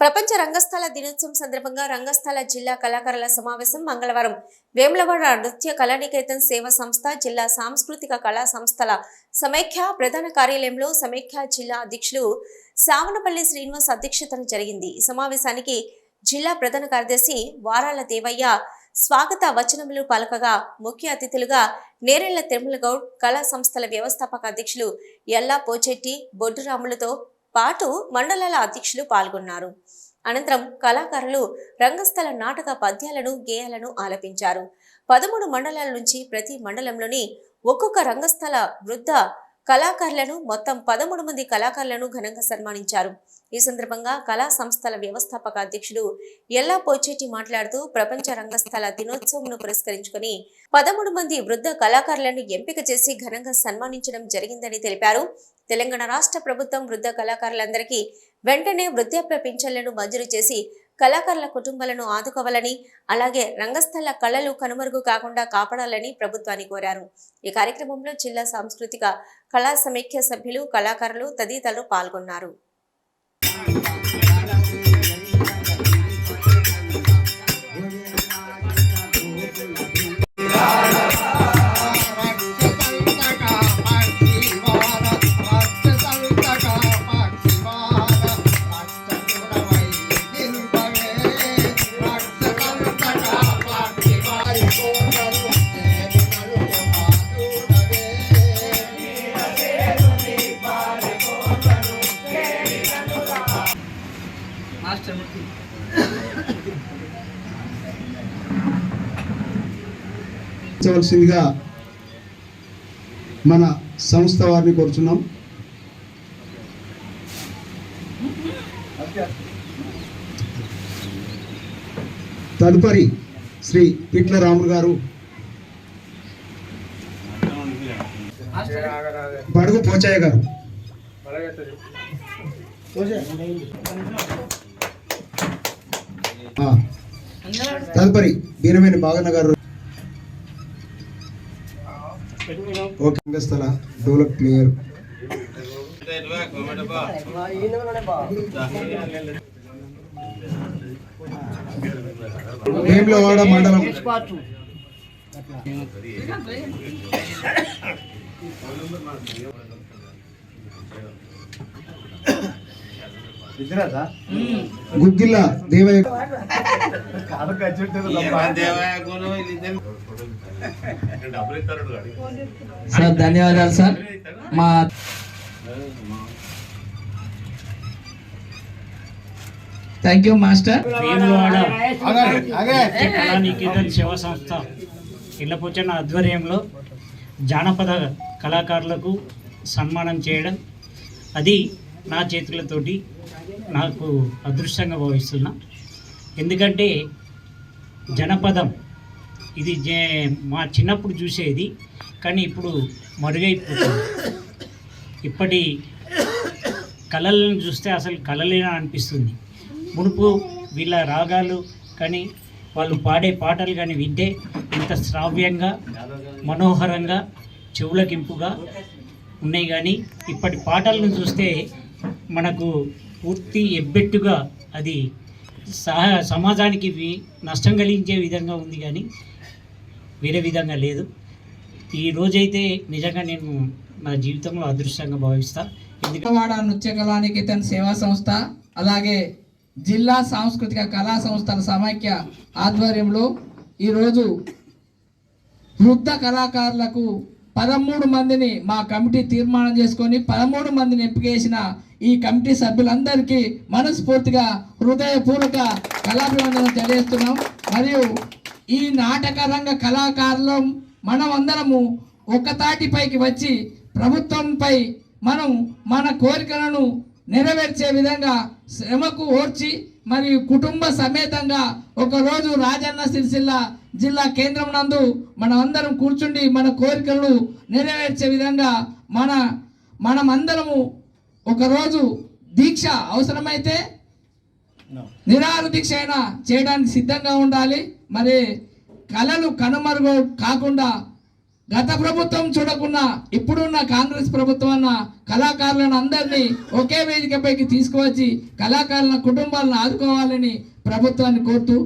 ప్రపంచ రంగస్థల దినోత్సవం సందర్భంగా రంగస్థల జిల్లా కళాకారుల సమావేశం మంగళవారం. వేములవాడ నృత్య కళానికేతన్ సేవా సంస్థ జిల్లా సాంస్కృతిక కళా సంస్థల సమైఖ్య ప్రధాన కార్యాలయంలో సమైఖ్య జిల్లా అధ్యక్షులు సావనపల్లి శ్రీనివాస్ అధ్యక్షతన జరిగింది. ఈ సమావేశానికి జిల్లా ప్రధాన కార్యదర్శి వారాల దేవయ్య స్వాగత వచనములు పలకగా ముఖ్య అతిథులుగా నేరెళ్ళ తిరుమల గౌడ్ కళా సంస్థల వ్యవస్థాపక అధ్యక్షులు ఎల్లా పోచెట్టి బొడ్డురాములతో పాటు మండలాల అధ్యక్షులు పాల్గొన్నారు. అనంతరం కళాకారులు రంగస్థల నాటక పద్యాలను గేయాలను ఆలపించారు. పదమూడు మండలాల నుంచి ప్రతి మండలంలోని ఒక్కొక్క రంగస్థల వృద్ధ కళాకారులను మొత్తం పదమూడు మంది కళాకారులను ఘనంగా సన్మానించారు. ఈ సందర్భంగా కళా సంస్థల వ్యవస్థాపక అధ్యక్షుడు ఎల్లా పోచేటి మాట్లాడుతూ ప్రపంచ రంగస్థల దినోత్సవంను పురస్కరించుకుని పదమూడు మంది వృద్ధ కళాకారులను ఎంపిక చేసి ఘనంగా సన్మానించడం జరిగిందని తెలిపారు. తెలంగాణ రాష్ట్ర ప్రభుత్వం వృద్ధ కళాకారులందరికీ వెంటనే వృద్ధాప్య పింఛన్లను మంజూరు చేసి కళాకారుల కుటుంబాలను ఆదుకోవాలని అలాగే రంగస్థల కళలు కనుమరుగు కాకుండా కాపాడాలని ప్రభుత్వాన్ని కోరారు. ఈ కార్యక్రమంలో జిల్లా సాంస్కృతిక కళా సమైక్య సభ్యులు కళాకారులు తదితరులు పాల్గొన్నారు. మాస్టర్ మన సంస్థ వారిని కోరుచున్నాం. తదుపరి శ్రీ పిట్ల రాములు గారు. బడుగు పోచయ్య గారు. తదుపరి బీరమేని బాగన్న గారు ఓకే రంగస్థల డోలక్ ప్లేయర్ వేములవాడ మండలం. గుగ్గిల్ల దేవయ్య సార్ ధన్యవాదాలు సార్. మా థ్యాంక్ యూ మాస్టర్ కళానికేతన్ సేవా సంస్థ. ఇళ్ళపొచ్చన ఆధ్వర్యంలో జానపద కళాకారులకు సన్మానం చేయడం అది నా చేతులతోటి నాకు అదృష్టంగా భావిస్తున్నా. ఎందుకంటే జనపదం ఇది జే- మా చిన్నప్పుడు చూసేది కానీ ఇప్పుడు మరుగైపోతుంది. ఇప్పటి కళలను చూస్తే అసలు కళలేనా అనిపిస్తుంది. మునుపు వీళ్ళ రాగాలు కానీ వాళ్ళు పాడే పాటలు కానీ వింటే ఇంత శ్రావ్యంగా మనోహరంగా చెవులకింపుగా ఉన్నాయి కానీ ఇప్పటి పాటలను చూస్తే మనకు పూర్తి ఎబ్బెట్టుగా అది సహ సమాజానికి నష్టం కలిగించే విధంగా ఉంది కానీ వేరే విధంగా లేదు. ఈ రోజైతే నిజంగా నేను నా జీవితంలో అదృష్టంగా భావిస్తా. ఎందుకవాడ నృత్య నృత్య కళానికేతన్ సేవా సంస్థ అలాగే జిల్లా సాంస్కృతిక కళా సంస్థల సమైక్య ఆధ్వర్యంలో ఈరోజు వృద్ధ కళాకారులకు పదమూడు మందిని మా కమిటీ తీర్మానం చేసుకొని పదమూడు మందిని ఎంపిక చేసిన ఈ కమిటీ సభ్యులందరికీ మనస్ఫూర్తిగా హృదయపూర్వక కళాభివందనం తెలియజేస్తున్నాం. మరియు ఈ నాటక రంగ కళాకారులు మనం అందరము ఒక్కతాటిపైకి వచ్చి ప్రభుత్వంపై మనం మన కోరికలను నెరవేర్చే విధంగా శ్రమకు ఓర్చి మరియు కుటుంబ సమేతంగా ఒకరోజు రాజన్న సిరిసిల్ల జిల్లా కేంద్రం నందు మనం అందరం కూర్చుండి మన కోరికలను నెరవేర్చే విధంగా మన మనమందరము ఒకరోజు దీక్ష అవసరమైతే నిరాహార దీక్ష అయినా చేయడానికి సిద్ధంగా ఉండాలి. మరి కళలు కనుమరుగు కాకుండా గత ప్రభుత్వం చూడకుండా ఇప్పుడున్న కాంగ్రెస్ ప్రభుత్వం అన్న కళాకారులను అందరినీ ఒకే వేదికపైకి తీసుకువచ్చి కళాకారుల కుటుంబాలను ఆదుకోవాలని ప్రభుత్వాన్ని కోరుతూ